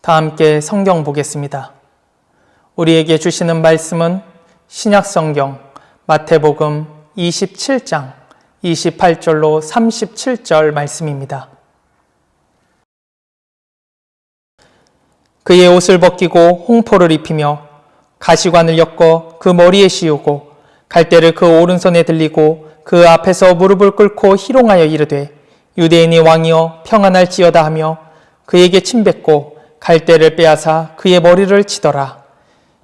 다 함께 성경 보겠습니다. 우리에게 주시는 말씀은 신약 성경 마태복음 27장 28절로 37절 말씀입니다. 그의 옷을 벗기고 홍포를 입히며 가시관을 엮어 그 머리에 씌우고 갈대를 그 오른손에 들리고 그 앞에서 무릎을 꿇고 희롱하여 이르되 유대인이 왕이여 평안할지어다 하며 그에게 침뱉고 갈대를 빼앗아 그의 머리를 치더라.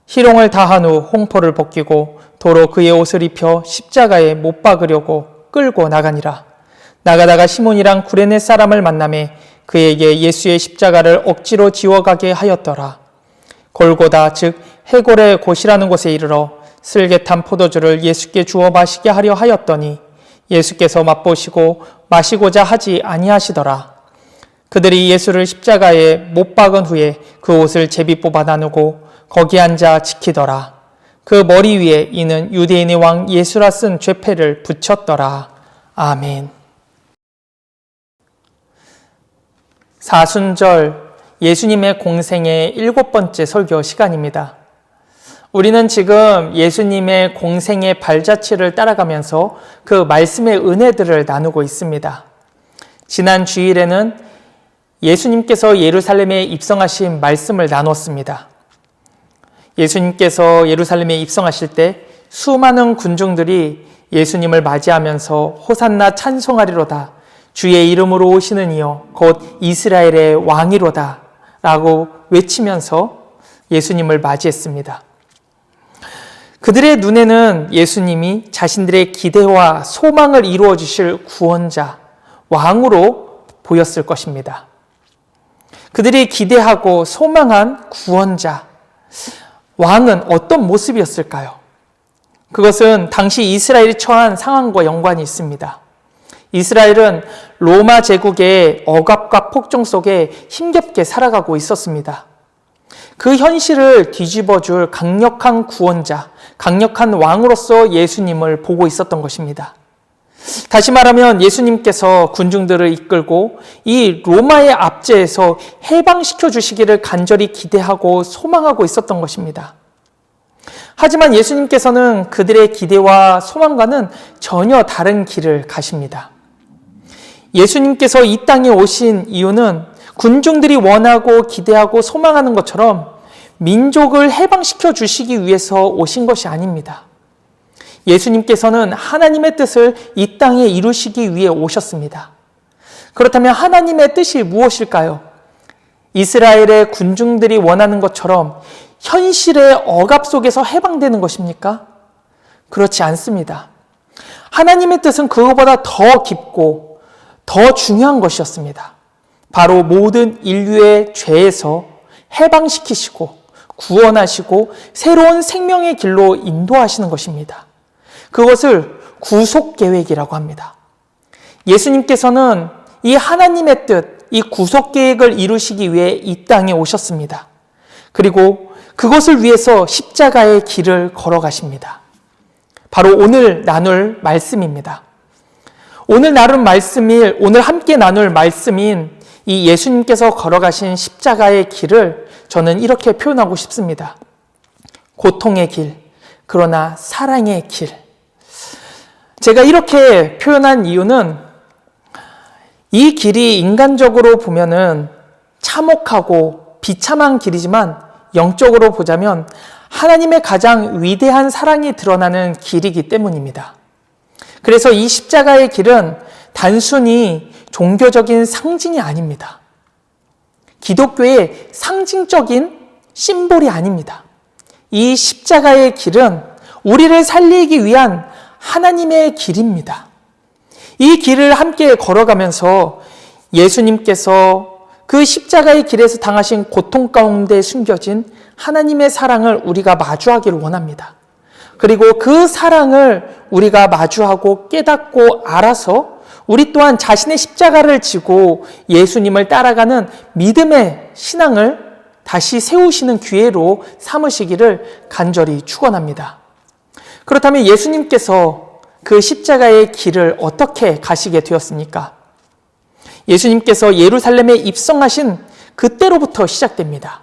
희롱을 다한 후 홍포를 벗기고 도로 그의 옷을 입혀 십자가에 못 박으려고 끌고 나가니라. 나가다가 시몬이랑 구레네 사람을 만남에 그에게 예수의 십자가를 억지로 지워가게 하였더라. 골고다 즉 해골의 곳이라는 곳에 이르러 슬개탄 포도주를 예수께 주어 마시게 하려 하였더니 예수께서 맛보시고 마시고자 하지 아니하시더라. 그들이 예수를 십자가에 못 박은 후에 그 옷을 제비 뽑아 나누고 거기 앉아 지키더라. 그 머리 위에 이는 유대인의 왕 예수라 쓴 죄패를 붙였더라. 아멘. 사순절 예수님의 공생의 일곱 번째 설교 시간입니다. 우리는 지금 예수님의 공생의 발자취를 따라가면서 그 말씀의 은혜들을 나누고 있습니다. 지난 주일에는 예수님께서 예루살렘에 입성하신 말씀을 나눴습니다. 예수님께서 예루살렘에 입성하실 때 수많은 군중들이 예수님을 맞이하면서 호산나 찬송하리로다. 주의 이름으로 오시는 이여 곧 이스라엘의 왕이로다. 라고 외치면서 예수님을 맞이했습니다. 그들의 눈에는 예수님이 자신들의 기대와 소망을 이루어 주실 구원자, 왕으로 보였을 것입니다. 그들이 기대하고 소망한 구원자, 왕은 어떤 모습이었을까요? 그것은 당시 이스라엘이 처한 상황과 연관이 있습니다. 이스라엘은 로마 제국의 억압과 폭정 속에 힘겹게 살아가고 있었습니다. 그 현실을 뒤집어 줄 강력한 구원자, 강력한 왕으로서 예수님을 보고 있었던 것입니다. 다시 말하면 예수님께서 군중들을 이끌고 이 로마의 압제에서 해방시켜 주시기를 간절히 기대하고 소망하고 있었던 것입니다. 하지만 예수님께서는 그들의 기대와 소망과는 전혀 다른 길을 가십니다. 예수님께서 이 땅에 오신 이유는 군중들이 원하고 기대하고 소망하는 것처럼 민족을 해방시켜 주시기 위해서 오신 것이 아닙니다. 예수님께서는 하나님의 뜻을 이 땅에 이루시기 위해 오셨습니다. 그렇다면 하나님의 뜻이 무엇일까요? 이스라엘의 군중들이 원하는 것처럼 현실의 억압 속에서 해방되는 것입니까? 그렇지 않습니다. 하나님의 뜻은 그것보다 더 깊고 더 중요한 것이었습니다. 바로 모든 인류의 죄에서 해방시키시고 구원하시고 새로운 생명의 길로 인도하시는 것입니다. 그것을 구속 계획이라고 합니다. 예수님께서는 이 하나님의 뜻, 이 구속 계획을 이루시기 위해 이 땅에 오셨습니다. 그리고 그것을 위해서 십자가의 길을 걸어가십니다. 바로 오늘 나눌 말씀입니다. 오늘 나눌 말씀일, 오늘 함께 나눌 말씀인 이 예수님께서 걸어가신 십자가의 길을 저는 이렇게 표현하고 싶습니다. 고통의 길, 그러나 사랑의 길. 제가 이렇게 표현한 이유는 이 길이 인간적으로 보면은 참혹하고 비참한 길이지만 영적으로 보자면 하나님의 가장 위대한 사랑이 드러나는 길이기 때문입니다. 그래서 이 십자가의 길은 단순히 종교적인 상징이 아닙니다. 기독교의 상징적인 심볼이 아닙니다. 이 십자가의 길은 우리를 살리기 위한 하나님의 길입니다. 이 길을 함께 걸어가면서 예수님께서 그 십자가의 길에서 당하신 고통 가운데 숨겨진 하나님의 사랑을 우리가 마주하기를 원합니다. 그리고 그 사랑을 우리가 마주하고 깨닫고 알아서 우리 또한 자신의 십자가를 지고 예수님을 따라가는 믿음의 신앙을 다시 세우시는 기회로 삼으시기를 간절히 축원합니다. 그렇다면 예수님께서 그 십자가의 길을 어떻게 가시게 되었습니까? 예수님께서 예루살렘에 입성하신 그때로부터 시작됩니다.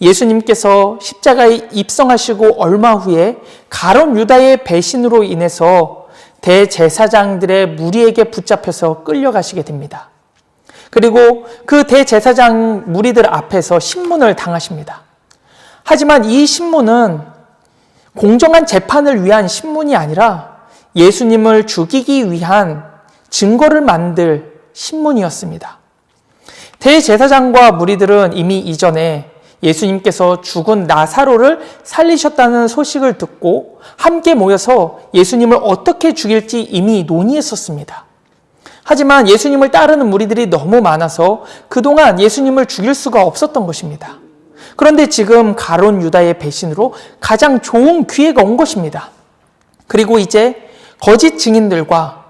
예수님께서 십자가에 입성하시고 얼마 후에 가론 유다의 배신으로 인해서 대제사장들의 무리에게 붙잡혀서 끌려가시게 됩니다. 그리고 그 대제사장 무리들 앞에서 신문을 당하십니다. 하지만 이 신문은 공정한 재판을 위한 신문이 아니라 예수님을 죽이기 위한 증거를 만들 신문이었습니다. 대제사장과 무리들은 이미 이전에 예수님께서 죽은 나사로를 살리셨다는 소식을 듣고 함께 모여서 예수님을 어떻게 죽일지 이미 논의했었습니다. 하지만 예수님을 따르는 무리들이 너무 많아서 그동안 예수님을 죽일 수가 없었던 것입니다. 그런데 지금 가론 유다의 배신으로 가장 좋은 기회가 온 것입니다. 그리고 이제 거짓 증인들과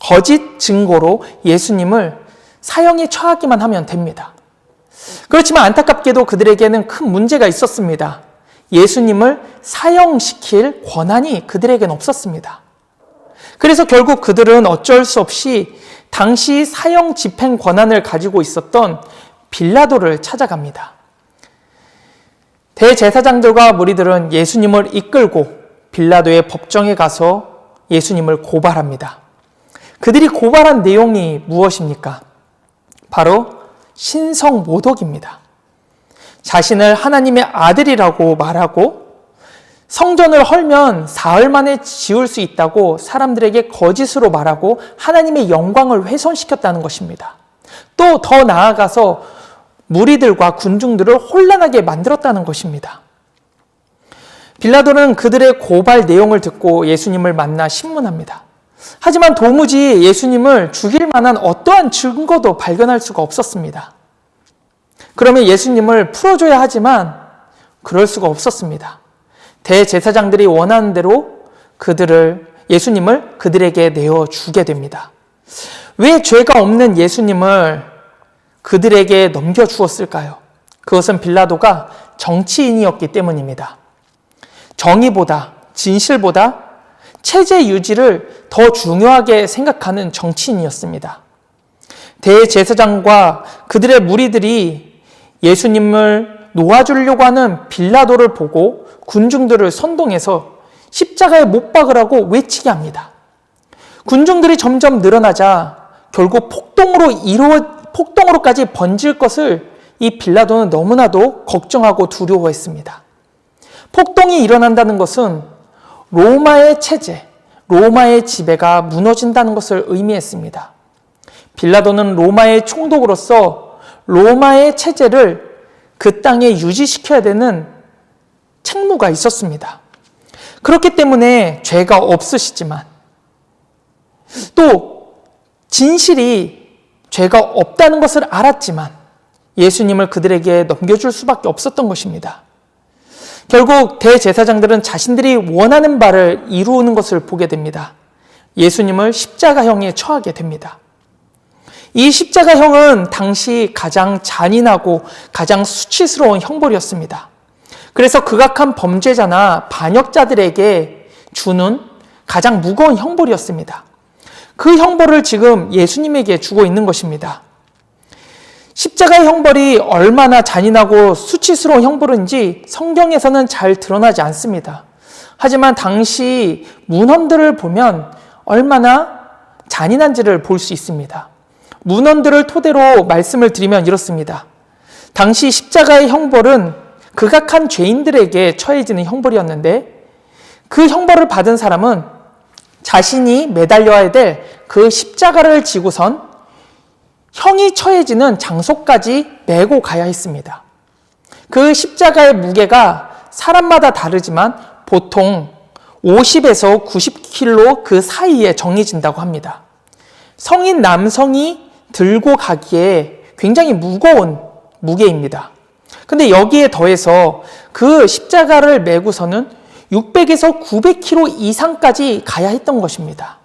거짓 증거로 예수님을 사형에 처하기만 하면 됩니다. 그렇지만 안타깝게도 그들에게는 큰 문제가 있었습니다. 예수님을 사형시킬 권한이 그들에게는 없었습니다. 그래서 결국 그들은 어쩔 수 없이 당시 사형 집행 권한을 가지고 있었던 빌라도를 찾아갑니다. 대제사장들과 무리들은 예수님을 이끌고 빌라도의 법정에 가서 예수님을 고발합니다. 그들이 고발한 내용이 무엇입니까? 바로 신성 모독입니다. 자신을 하나님의 아들이라고 말하고 성전을 헐면 사흘 만에 지을 수 있다고 사람들에게 거짓으로 말하고 하나님의 영광을 훼손시켰다는 것입니다. 또 더 나아가서 무리들과 군중들을 혼란하게 만들었다는 것입니다. 빌라도는 그들의 고발 내용을 듣고 예수님을 만나 신문합니다. 하지만 도무지 예수님을 죽일 만한 어떠한 증거도 발견할 수가 없었습니다. 그러면 예수님을 풀어줘야 하지만 그럴 수가 없었습니다. 대제사장들이 원하는 대로 그들을 예수님을 그들에게 내어 주게 됩니다. 왜 죄가 없는 예수님을 그들에게 넘겨 주었을까요? 그것은 빌라도가 정치인이었기 때문입니다. 정의보다 진실보다 체제 유지를 더 중요하게 생각하는 정치인이었습니다. 대제사장과 그들의 무리들이 예수님을 놓아주려고 하는 빌라도를 보고 군중들을 선동해서 십자가에 못 박으라고 외치게 합니다. 군중들이 점점 늘어나자 결국 폭동으로 폭동으로까지 번질 것을 이 빌라도는 너무나도 걱정하고 두려워했습니다. 폭동이 일어난다는 것은 로마의 체제, 로마의 지배가 무너진다는 것을 의미했습니다. 빌라도는 로마의 총독으로서 로마의 체제를 그 땅에 유지시켜야 되는 책무가 있었습니다. 그렇기 때문에 죄가 없으시지만 또 진실이 죄가 없다는 것을 알았지만 예수님을 그들에게 넘겨줄 수밖에 없었던 것입니다. 결국 대제사장들은 자신들이 원하는 바를 이루는 것을 보게 됩니다. 예수님을 십자가형에 처하게 됩니다. 이 십자가형은 당시 가장 잔인하고 가장 수치스러운 형벌이었습니다. 그래서 극악한 범죄자나 반역자들에게 주는 가장 무거운 형벌이었습니다. 그 형벌을 지금 예수님에게 주고 있는 것입니다. 십자가의 형벌이 얼마나 잔인하고 수치스러운 형벌인지 성경에서는 잘 드러나지 않습니다. 하지만 당시 문헌들을 보면 얼마나 잔인한지를 볼 수 있습니다. 문헌들을 토대로 말씀을 드리면 이렇습니다. 당시 십자가의 형벌은 극악한 죄인들에게 처해지는 형벌이었는데 그 형벌을 받은 사람은 자신이 매달려야 될 그 십자가를 지고선 형이 처해지는 장소까지 메고 가야 했습니다. 그 십자가의 무게가 사람마다 다르지만 보통 50에서 90kg 그 사이에 정해진다고 합니다. 성인 남성이 들고 가기에 굉장히 무거운 무게입니다. 근데 여기에 더해서 그 십자가를 메고서는 600에서 900km 이상까지 가야 했던 것입니다.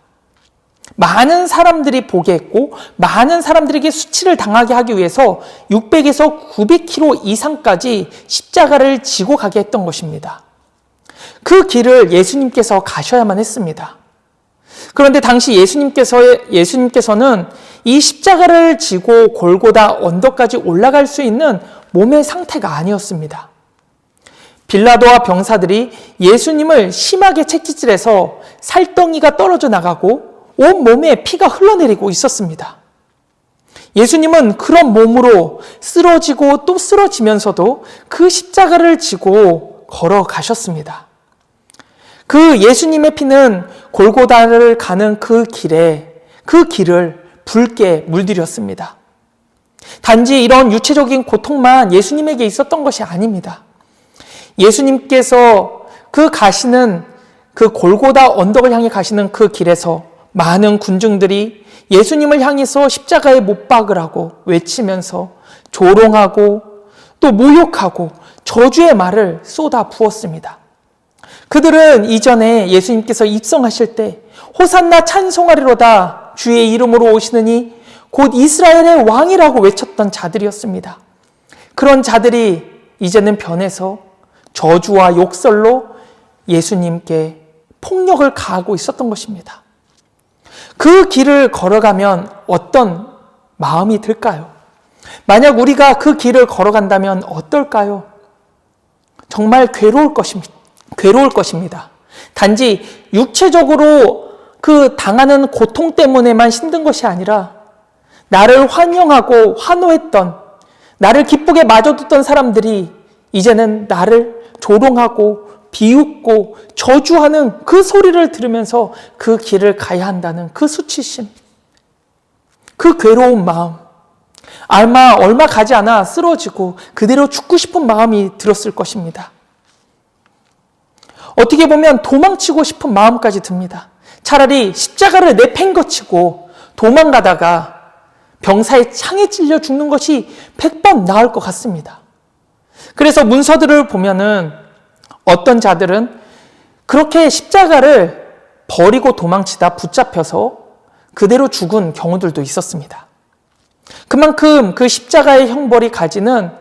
많은 사람들이 보게 했고, 많은 사람들에게 수치를 당하게 하기 위해서 600에서 900km 이상까지 십자가를 지고 가게 했던 것입니다. 그 길을 예수님께서 가셔야만 했습니다. 그런데 당시 예수님께서, 예수님께서는 이 십자가를 지고 골고다 언덕까지 올라갈 수 있는 몸의 상태가 아니었습니다. 빌라도와 병사들이 예수님을 심하게 채찍질해서 살덩이가 떨어져 나가고 온 몸에 피가 흘러내리고 있었습니다. 예수님은 그런 몸으로 쓰러지고 또 쓰러지면서도 그 십자가를 지고 걸어가셨습니다. 그 예수님의 피는 골고다를 가는 그 길에 그 길을 붉게 물들였습니다. 단지 이런 유체적인 고통만 예수님에게 있었던 것이 아닙니다. 예수님께서 그 가시는 그 골고다 언덕을 향해 가시는 그 길에서 많은 군중들이 예수님을 향해서 십자가에 못 박으라고 외치면서 조롱하고 또 모욕하고 저주의 말을 쏟아 부었습니다. 그들은 이전에 예수님께서 입성하실 때 호산나 찬송하리로다 주의 이름으로 오시느니 곧 이스라엘의 왕이라고 외쳤던 자들이었습니다. 그런 자들이 이제는 변해서 저주와 욕설로 예수님께 폭력을 가하고 있었던 것입니다. 그 길을 걸어가면 어떤 마음이 들까요? 만약 우리가 그 길을 걸어간다면 어떨까요? 정말 괴로울 것입니다. 괴로울 것입니다. 단지 육체적으로 그 당하는 고통 때문에만 힘든 것이 아니라 나를 환영하고 환호했던 나를 기쁘게 맞아줬던 사람들이 이제는 나를 조롱하고 비웃고 저주하는 그 소리를 들으면서 그 길을 가야 한다는 그 수치심, 그 괴로운 마음, 아마 얼마 가지 않아 쓰러지고 그대로 죽고 싶은 마음이 들었을 것입니다. 어떻게 보면 도망치고 싶은 마음까지 듭니다. 차라리 십자가를 내팽거치고 도망가다가 병사의 창에 찔려 죽는 것이 100번 나을 것 같습니다. 그래서 문서들을 보면은 어떤 자들은 그렇게 십자가를 버리고 도망치다 붙잡혀서 그대로 죽은 경우들도 있었습니다. 그만큼 그 십자가의 형벌이 가지는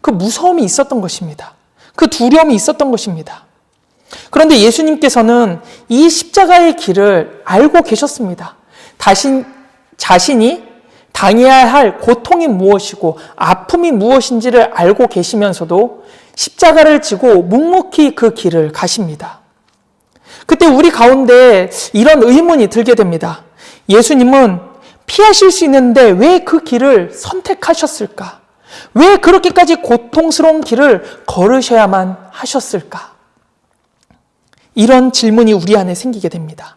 그 무서움이 있었던 것입니다. 그 두려움이 있었던 것입니다. 그런데 예수님께서는 이 십자가의 길을 알고 계셨습니다. 다신, 자신이 당해야 할 고통이 무엇이고 아픔이 무엇인지를 알고 계시면서도 십자가를 지고 묵묵히 그 길을 가십니다. 그때 우리 가운데 이런 의문이 들게 됩니다. 예수님은 피하실 수 있는데 왜 그 길을 선택하셨을까? 왜 그렇게까지 고통스러운 길을 걸으셔야만 하셨을까? 이런 질문이 우리 안에 생기게 됩니다.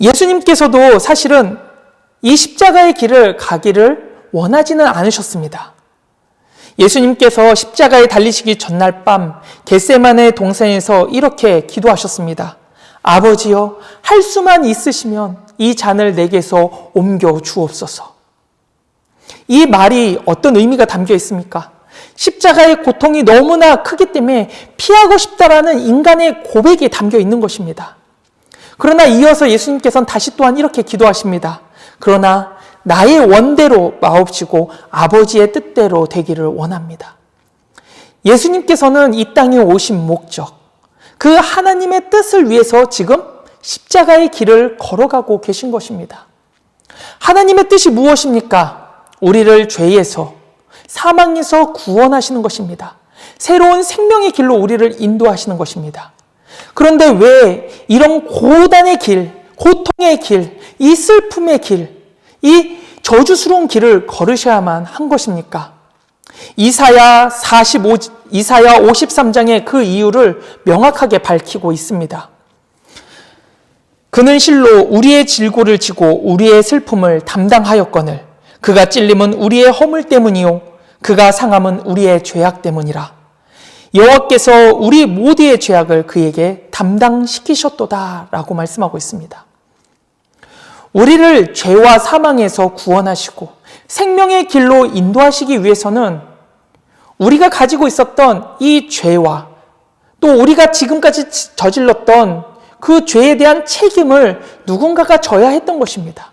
예수님께서도 사실은 이 십자가의 길을 가기를 원하지는 않으셨습니다. 예수님께서 십자가에 달리시기 전날 밤 겟세만의 동산에서 이렇게 기도하셨습니다. 아버지여 할 수만 있으시면 이 잔을 내게서 옮겨 주옵소서. 이 말이 어떤 의미가 담겨 있습니까? 십자가의 고통이 너무나 크기 때문에 피하고 싶다라는 인간의 고백이 담겨 있는 것입니다. 그러나 이어서 예수님께서는 다시 또한 이렇게 기도하십니다. 그러나 나의 원대로 마옵시고 아버지의 뜻대로 되기를 원합니다. 예수님께서는 이 땅에 오신 목적, 그 하나님의 뜻을 위해서 지금 십자가의 길을 걸어가고 계신 것입니다. 하나님의 뜻이 무엇입니까? 우리를 죄에서, 사망에서 구원하시는 것입니다. 새로운 생명의 길로 우리를 인도하시는 것입니다. 그런데 왜 이런 고단의 길, 고통의 길, 이 슬픔의 길, 이 저주스러운 길을 걸으셔야만 한 것입니까? 이사야 45, 이사야 53장의 그 이유를 명확하게 밝히고 있습니다. 그는 실로 우리의 질고를 지고 우리의 슬픔을 담당하였거늘 그가 찔림은 우리의 허물 때문이요 그가 상함은 우리의 죄악 때문이라 여호와께서 우리 모두의 죄악을 그에게 담당시키셨도다라고 말씀하고 있습니다. 우리를 죄와 사망에서 구원하시고 생명의 길로 인도하시기 위해서는 우리가 가지고 있었던 이 죄와 또 우리가 지금까지 저질렀던 그 죄에 대한 책임을 누군가가 져야 했던 것입니다.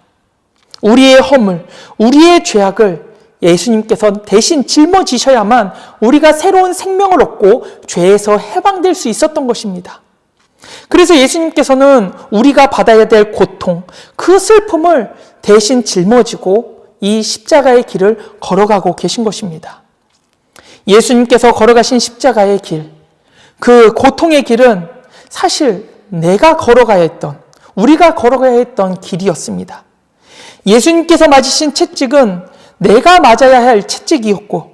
우리의 허물, 우리의 죄악을 예수님께서 대신 짊어지셔야만 우리가 새로운 생명을 얻고 죄에서 해방될 수 있었던 것입니다. 그래서 예수님께서는 우리가 받아야 될 고통, 그 슬픔을 대신 짊어지고 이 십자가의 길을 걸어가고 계신 것입니다. 예수님께서 걸어가신 십자가의 길, 그 고통의 길은 사실 내가 걸어가야 했던, 우리가 걸어가야 했던 길이었습니다. 예수님께서 맞으신 채찍은 내가 맞아야 할 채찍이었고,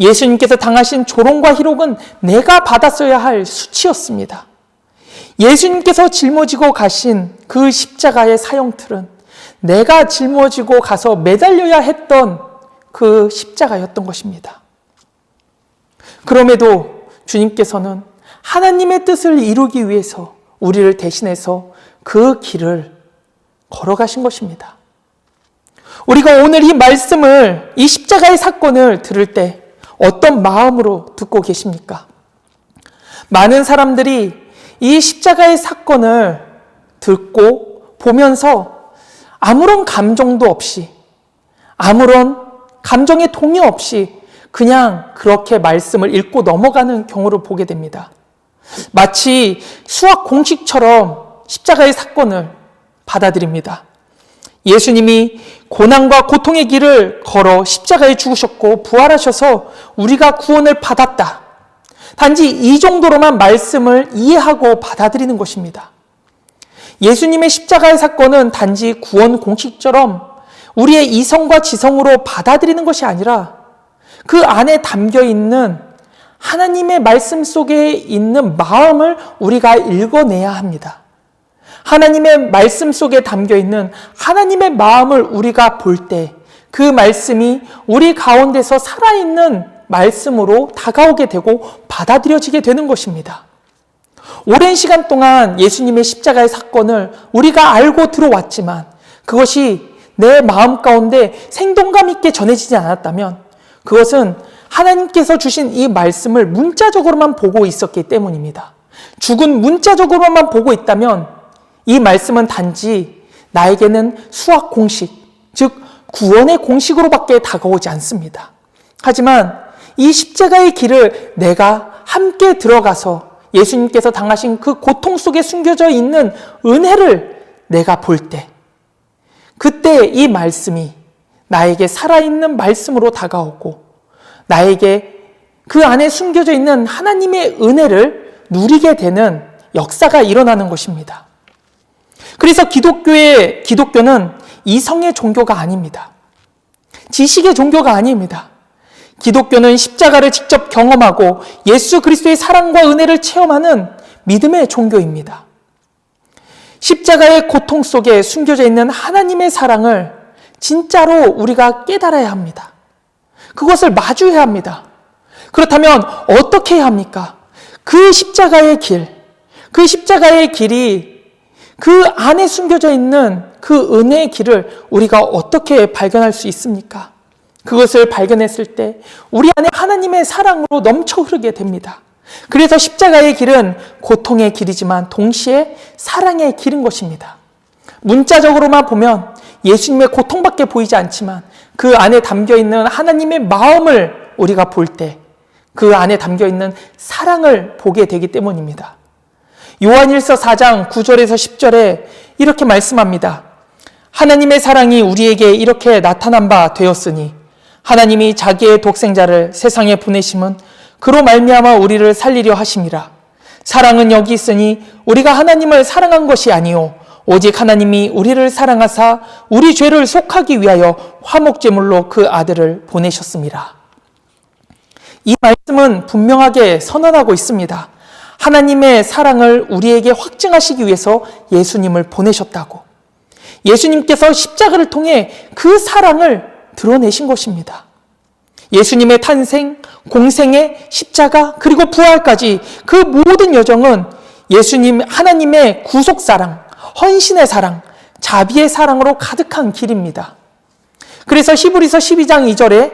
예수님께서 당하신 조롱과 희롱은 내가 받았어야 할 수치였습니다. 예수님께서 짊어지고 가신 그 십자가의 사형틀은 내가 짊어지고 가서 매달려야 했던 그 십자가였던 것입니다. 그럼에도 주님께서는 하나님의 뜻을 이루기 위해서 우리를 대신해서 그 길을 걸어가신 것입니다. 우리가 오늘 이 말씀을, 이 십자가의 사건을 들을 때 어떤 마음으로 듣고 계십니까? 많은 사람들이 이 십자가의 사건을 듣고 보면서 아무런 감정도 없이, 아무런 감정의 동요 없이 그냥 그렇게 말씀을 읽고 넘어가는 경우를 보게 됩니다. 마치 수학 공식처럼 십자가의 사건을 받아들입니다. 예수님이 고난과 고통의 길을 걸어 십자가에 죽으셨고 부활하셔서 우리가 구원을 받았다. 단지 이 정도로만 말씀을 이해하고 받아들이는 것입니다. 예수님의 십자가의 사건은 단지 구원 공식처럼 우리의 이성과 지성으로 받아들이는 것이 아니라 그 안에 담겨 있는 하나님의 말씀 속에 있는 마음을 우리가 읽어내야 합니다. 하나님의 말씀 속에 담겨 있는 하나님의 마음을 우리가 볼 때 그 말씀이 우리 가운데서 살아있는 말씀으로 다가오게 되고 받아들여지게 되는 것입니다. 오랜 시간 동안 예수님의 십자가의 사건을 우리가 알고 들어왔지만 그것이 내 마음 가운데 생동감 있게 전해지지 않았다면 그것은 하나님께서 주신 이 말씀을 문자적으로만 보고 있었기 때문입니다. 죽은 문자적으로만 보고 있다면 이 말씀은 단지 나에게는 수학 공식, 즉 구원의 공식으로밖에 다가오지 않습니다. 하지만 이 십자가의 길을 내가 함께 들어가서 예수님께서 당하신 그 고통 속에 숨겨져 있는 은혜를 내가 볼 때, 그때 이 말씀이 나에게 살아있는 말씀으로 다가오고, 나에게 그 안에 숨겨져 있는 하나님의 은혜를 누리게 되는 역사가 일어나는 것입니다. 그래서 기독교의 기독교는 이성의 종교가 아닙니다. 지식의 종교가 아닙니다. 기독교는 십자가를 직접 경험하고 예수 그리스도의 사랑과 은혜를 체험하는 믿음의 종교입니다. 십자가의 고통 속에 숨겨져 있는 하나님의 사랑을 진짜로 우리가 깨달아야 합니다. 그것을 마주해야 합니다. 그렇다면 어떻게 해야 합니까? 그 십자가의 길, 그 십자가의 길이 그 안에 숨겨져 있는 그 은혜의 길을 우리가 어떻게 발견할 수 있습니까? 그것을 발견했을 때 우리 안에 하나님의 사랑으로 넘쳐 흐르게 됩니다. 그래서 십자가의 길은 고통의 길이지만 동시에 사랑의 길인 것입니다. 문자적으로만 보면 예수님의 고통밖에 보이지 않지만 그 안에 담겨 있는 하나님의 마음을 우리가 볼 때 그 안에 담겨 있는 사랑을 보게 되기 때문입니다. 요한일서 4장 9절에서 10절에 이렇게 말씀합니다. 하나님의 사랑이 우리에게 이렇게 나타난 바 되었으니 하나님이 자기의 독생자를 세상에 보내심은 그로 말미암아 우리를 살리려 하심이라. 사랑은 여기 있으니 우리가 하나님을 사랑한 것이 아니요 오직 하나님이 우리를 사랑하사 우리 죄를 속하기 위하여 화목제물로 그 아들을 보내셨습니다. 이 말씀은 분명하게 선언하고 있습니다. 하나님의 사랑을 우리에게 확증하시기 위해서 예수님을 보내셨다고. 예수님께서 십자가를 통해 그 사랑을 드러내신 것입니다. 예수님의 탄생, 공생의 십자가, 그리고 부활까지 그 모든 여정은 예수님, 하나님의 구속사랑, 헌신의 사랑, 자비의 사랑으로 가득한 길입니다. 그래서 히브리서 12장 2절에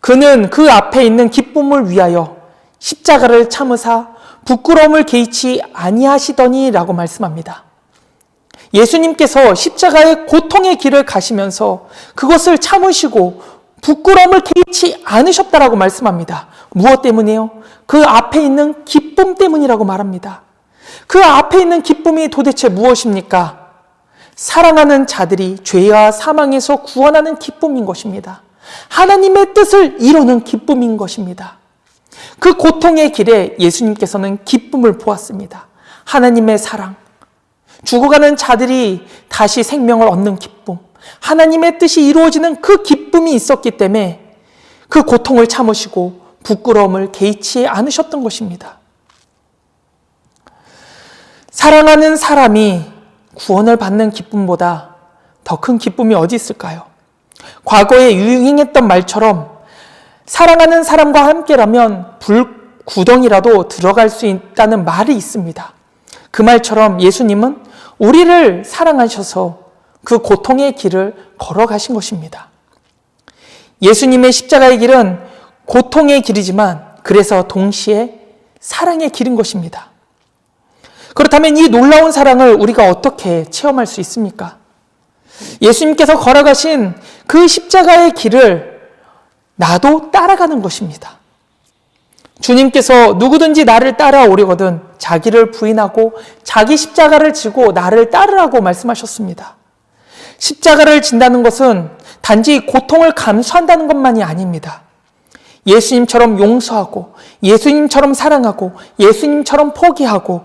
그는 그 앞에 있는 기쁨을 위하여 십자가를 참으사 부끄러움을 개의치 아니하시더니라고 말씀합니다. 예수님께서 십자가의 고통의 길을 가시면서 그것을 참으시고 부끄러움을 개의치 않으셨다라고 말씀합니다. 무엇 때문에요? 그 앞에 있는 기쁨 때문이라고 말합니다. 그 앞에 있는 기쁨이 도대체 무엇입니까? 사랑하는 자들이 죄와 사망에서 구원하는 기쁨인 것입니다. 하나님의 뜻을 이루는 기쁨인 것입니다. 그 고통의 길에 예수님께서는 기쁨을 보았습니다. 하나님의 사랑, 죽어가는 자들이 다시 생명을 얻는 기쁨, 하나님의 뜻이 이루어지는 그 기쁨이 있었기 때문에 그 고통을 참으시고 부끄러움을 개의치 않으셨던 것입니다. 사랑하는 사람이 구원을 받는 기쁨보다 더 큰 기쁨이 어디 있을까요? 과거에 유행했던 말처럼 사랑하는 사람과 함께라면 불구덩이라도 들어갈 수 있다는 말이 있습니다. 그 말처럼 예수님은 우리를 사랑하셔서 그 고통의 길을 걸어가신 것입니다. 예수님의 십자가의 길은 고통의 길이지만 그래서 동시에 사랑의 길인 것입니다. 그렇다면 이 놀라운 사랑을 우리가 어떻게 체험할 수 있습니까? 예수님께서 걸어가신 그 십자가의 길을 나도 따라가는 것입니다. 주님께서 누구든지 나를 따라오려거든 자기를 부인하고 자기 십자가를 지고 나를 따르라고 말씀하셨습니다. 십자가를 진다는 것은 단지 고통을 감수한다는 것만이 아닙니다. 예수님처럼 용서하고, 예수님처럼 사랑하고, 예수님처럼 포기하고,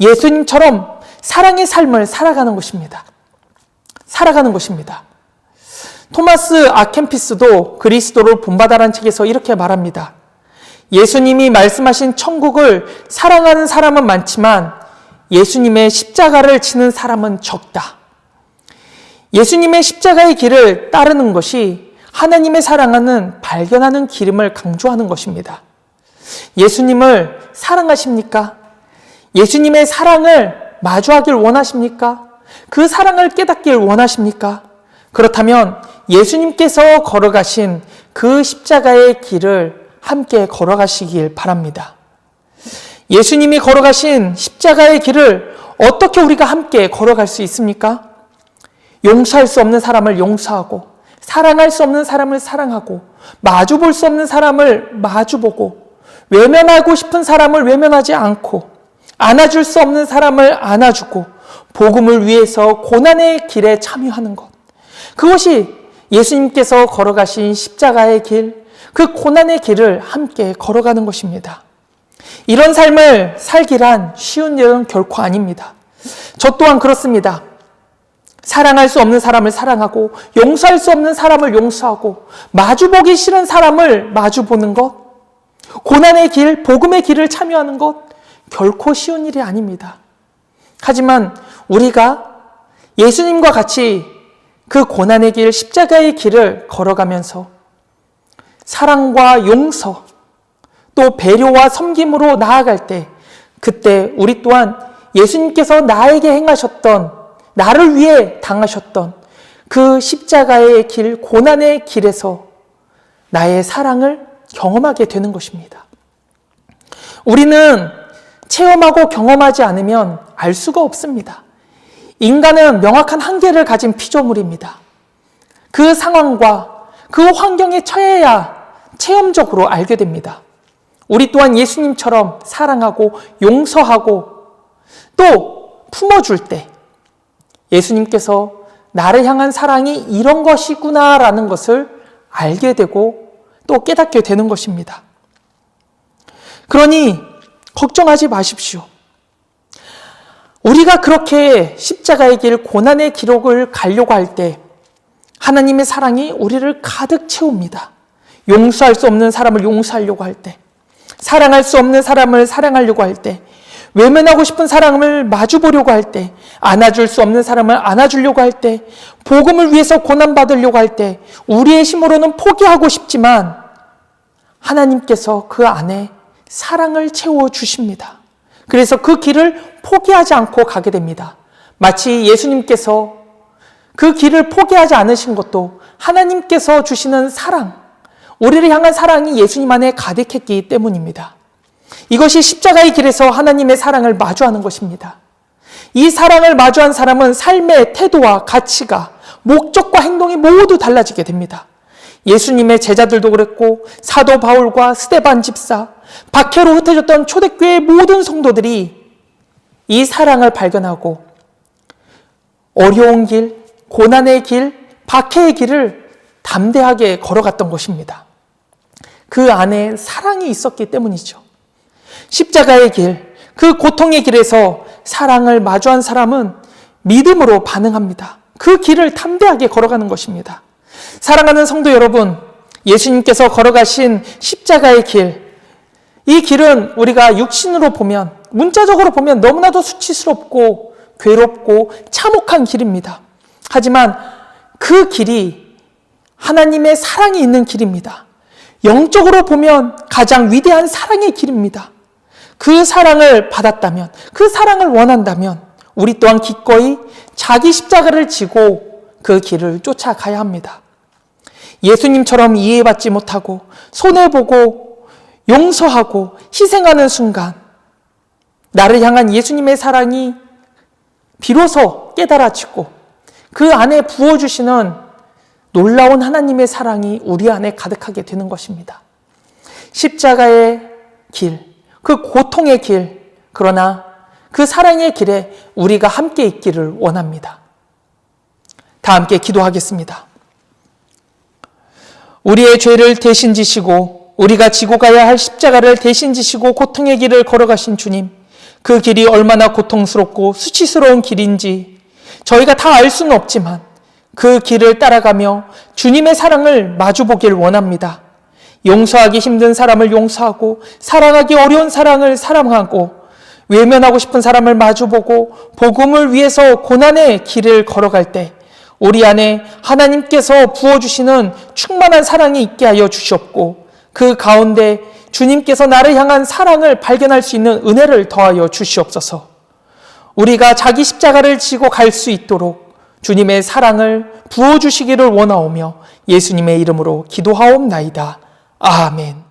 예수님처럼 사랑의 삶을 살아가는 것입니다. 살아가는 것입니다. 토마스 아켄피스도 그리스도를 본받아라는 책에서 이렇게 말합니다. 예수님이 말씀하신 천국을 사랑하는 사람은 많지만 예수님의 십자가를 지는 사람은 적다. 예수님의 십자가의 길을 따르는 것이 하나님의 사랑하는 발견하는 기름을 강조하는 것입니다. 예수님을 사랑하십니까? 예수님의 사랑을 마주하길 원하십니까? 그 사랑을 깨닫길 원하십니까? 그렇다면 예수님께서 걸어가신 그 십자가의 길을 함께 걸어가시길 바랍니다. 예수님이 걸어가신 십자가의 길을 어떻게 우리가 함께 걸어갈 수 있습니까? 용서할 수 없는 사람을 용서하고, 사랑할 수 없는 사람을 사랑하고, 마주 볼 수 없는 사람을 마주 보고, 외면하고 싶은 사람을 외면하지 않고, 안아줄 수 없는 사람을 안아주고, 복음을 위해서 고난의 길에 참여하는 것. 그것이 예수님께서 걸어가신 십자가의 길, 그 고난의 길을 함께 걸어가는 것입니다. 이런 삶을 살기란 쉬운 일은 결코 아닙니다. 저 또한 그렇습니다. 사랑할 수 없는 사람을 사랑하고, 용서할 수 없는 사람을 용서하고, 마주보기 싫은 사람을 마주보는 것, 고난의 길, 복음의 길을 참여하는 것, 결코 쉬운 일이 아닙니다. 하지만 우리가 예수님과 같이 그 고난의 길, 십자가의 길을 걸어가면서 사랑과 용서, 또 배려와 섬김으로 나아갈 때, 그때 우리 또한 예수님께서 나에게 행하셨던, 나를 위해 당하셨던 그 십자가의 길, 고난의 길에서 나의 사랑을 경험하게 되는 것입니다. 우리는 체험하고 경험하지 않으면 알 수가 없습니다. 인간은 명확한 한계를 가진 피조물입니다. 그 상황과 그 환경에 처해야 체험적으로 알게 됩니다. 우리 또한 예수님처럼 사랑하고 용서하고 또 품어줄 때 예수님께서 나를 향한 사랑이 이런 것이구나라는 것을 알게 되고 또 깨닫게 되는 것입니다. 그러니 걱정하지 마십시오. 우리가 그렇게 십자가의 길, 고난의 기록을 가려고 할 때 하나님의 사랑이 우리를 가득 채웁니다. 용서할 수 없는 사람을 용서하려고 할 때, 사랑할 수 없는 사람을 사랑하려고 할 때, 외면하고 싶은 사람을 마주보려고 할 때, 안아줄 수 없는 사람을 안아주려고 할 때, 복음을 위해서 고난받으려고 할 때, 우리의 힘으로는 포기하고 싶지만, 하나님께서 그 안에 사랑을 채워주십니다. 그래서 그 길을 포기하지 않고 가게 됩니다. 마치 예수님께서 그 길을 포기하지 않으신 것도 하나님께서 주시는 사랑, 우리를 향한 사랑이 예수님 안에 가득했기 때문입니다. 이것이 십자가의 길에서 하나님의 사랑을 마주하는 것입니다. 이 사랑을 마주한 사람은 삶의 태도와 가치가, 목적과 행동이 모두 달라지게 됩니다. 예수님의 제자들도 그랬고, 사도 바울과 스테반 집사, 박해로 흩어졌던 초대교회의 모든 성도들이 이 사랑을 발견하고 어려운 길, 고난의 길, 박해의 길을 담대하게 걸어갔던 것입니다. 그 안에 사랑이 있었기 때문이죠. 십자가의 길, 그 고통의 길에서 사랑을 마주한 사람은 믿음으로 반응합니다. 그 길을 담대하게 걸어가는 것입니다. 사랑하는 성도 여러분, 예수님께서 걸어가신 십자가의 길, 이 길은 우리가 육신으로 보면, 문자적으로 보면 너무나도 수치스럽고 괴롭고 참혹한 길입니다. 하지만 그 길이 하나님의 사랑이 있는 길입니다. 영적으로 보면 가장 위대한 사랑의 길입니다. 그 사랑을 받았다면, 그 사랑을 원한다면, 우리 또한 기꺼이 자기 십자가를 지고 그 길을 쫓아가야 합니다. 예수님처럼 이해받지 못하고, 손해보고, 용서하고, 희생하는 순간, 나를 향한 예수님의 사랑이 비로소 깨달아지고, 그 안에 부어주시는 놀라운 하나님의 사랑이 우리 안에 가득하게 되는 것입니다. 십자가의 길, 그 고통의 길, 그러나 그 사랑의 길에 우리가 함께 있기를 원합니다. 다 함께 기도하겠습니다. 우리의 죄를 대신 지시고 우리가 지고 가야 할 십자가를 대신 지시고 고통의 길을 걸어가신 주님, 그 길이 얼마나 고통스럽고 수치스러운 길인지 저희가 다 알 수는 없지만 그 길을 따라가며 주님의 사랑을 마주보길 원합니다. 용서하기 힘든 사람을 용서하고 사랑하기 어려운 사랑을 사랑하고 외면하고 싶은 사람을 마주보고 복음을 위해서 고난의 길을 걸어갈 때 우리 안에 하나님께서 부어주시는 충만한 사랑이 있게 하여 주시옵고 그 가운데 주님께서 나를 향한 사랑을 발견할 수 있는 은혜를 더하여 주시옵소서. 우리가 자기 십자가를 지고 갈 수 있도록 주님의 사랑을 부어주시기를 원하오며 예수님의 이름으로 기도하옵나이다. 아멘.